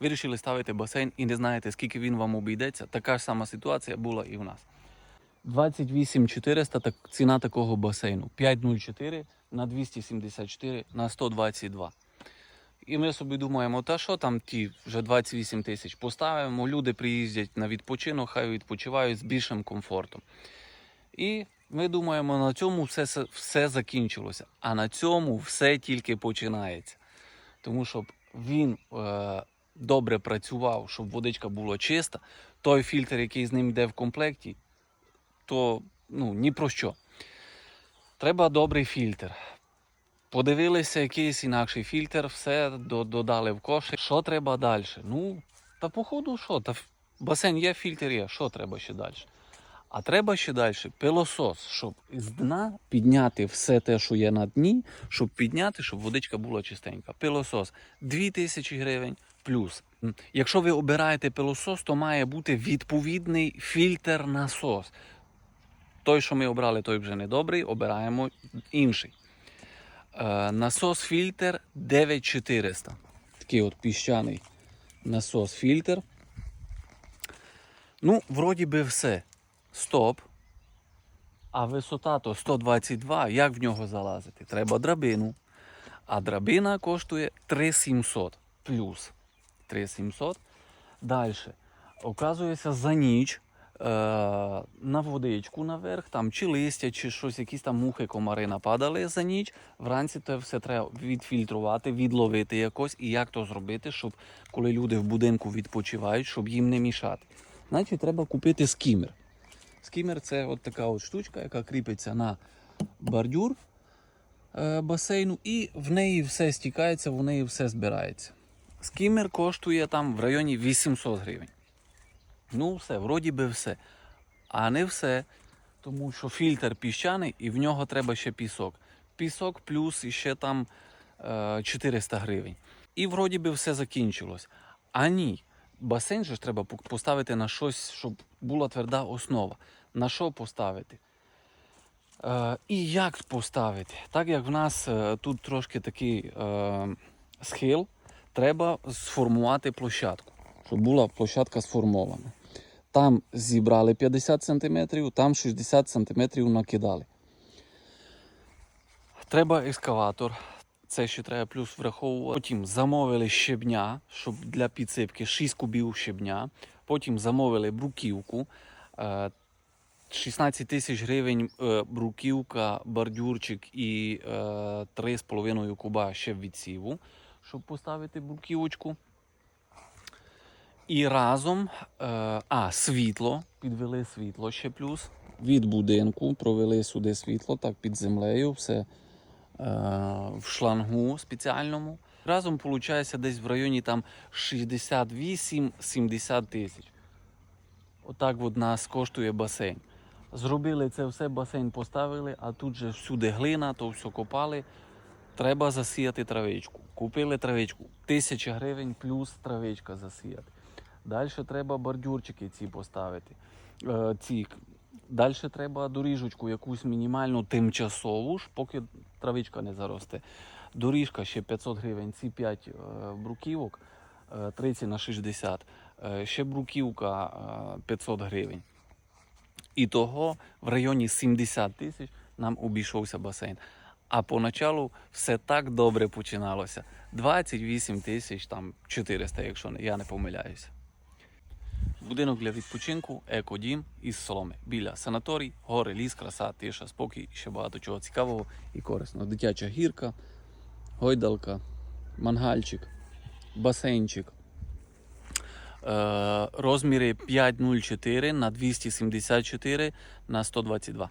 вирішили ставити басейн і не знаєте, скільки він вам обійдеться. Така ж сама ситуація була і в нас. 28 400 так, ціна такого басейну. 504 на 274 на 122. І ми собі думаємо, та що там ті вже 28 тисяч поставимо, люди приїздять на відпочинок, хай відпочивають з більшим комфортом. І ми думаємо, на цьому все, все- закінчилося. А на цьому все тільки починається. Тому щоб він е, добре працював, щоб водичка була чиста, той фільтр, який з ним йде в комплекті, то ну, ні про що. Треба добрий фільтр. Подивилися якийсь інакший фільтр, все додали в кошик. Що треба далі? Ну, та походу, що? Та басейн є, фільтр є. Що треба ще далі? А треба ще далі пилосос, щоб з дна підняти все те, що є на дні, щоб підняти, щоб водичка була чистенька. Пилосос 2000 гривень плюс. Якщо ви обираєте пилосос, то має бути відповідний фільтр насос. Той, що ми обрали, той вже не добрий, обираємо інший. Е, насос фільтр 9400. Такий от піщаний насос фільтр. Ну, вроді би все. Стоп. А висота то 122. Як в нього залазити? Треба драбину. А драбина коштує 3700 плюс 3700. Далі. Оказується, за ніч е, на водичку наверх, там чи листя, чи щось, якісь там мухи, комари нападали за ніч. Вранці це все треба відфільтрувати, відловити якось. І як то зробити, щоб коли люди в будинку відпочивають, щоб їм не мішати. Значить, треба купити скімер. Скімер це от така от штучка, яка кріпиться на бордюр е, басейну, і в неї все стікається, в неї все збирається. Скімер коштує там в районі 800 гривень. Ну, все, вроді би все. А не все, тому що фільтр піщаний і в нього треба ще пісок. Пісок плюс іще там е, 400 гривень. І вроді би все закінчилось. А ні, басейн же ж треба поставити на щось, щоб була тверда основа. На що поставити? Е, і як поставити? Так як в нас е, тут трошки такий е, схил, треба сформувати площадку, щоб була площадка сформована. Там зібрали 50 см, там 60 см накидали. Треба екскаватор. Це ще треба плюс враховувати. Потім замовили щебня, щоб для підсипки 6 кубів щебня. Потім замовили бруківку. Е, 16 тисяч гривень е, бруківка, бордюрчик і е, 3,5 куба ще відсіву, щоб поставити бруківочку. І разом, е, а, світло, підвели світло ще плюс. Від будинку провели сюди світло, так під землею, все е, в шлангу спеціальному. Разом виходить десь в районі там 68-70 тисяч. Отак от нас коштує басейн. Зробили це все, басейн поставили, а тут же всюди глина, то все копали. Треба засіяти травичку. Купили травичку. Тисяча гривень плюс травичка засіяти. Далі треба бордюрчики ці поставити. Е, ці. Далі треба доріжечку якусь мінімальну тимчасову, ж, поки травичка не заросте. Доріжка ще 500 гривень, ці 5 е, бруківок, е, 30 на 60. Е, ще бруківка е, 500 гривень. І того в районі 70 тисяч нам обійшовся басейн. А поначалу все так добре починалося. 28 тисяч там 400, якщо я не помиляюся. Будинок для відпочинку, екодім із соломи. Біля санаторій, гори, ліс, краса, тиша, спокій і ще багато чого цікавого і корисного. Дитяча гірка, гойдалка, мангальчик, басейнчик. Е, розміри 504 на 274 на 122.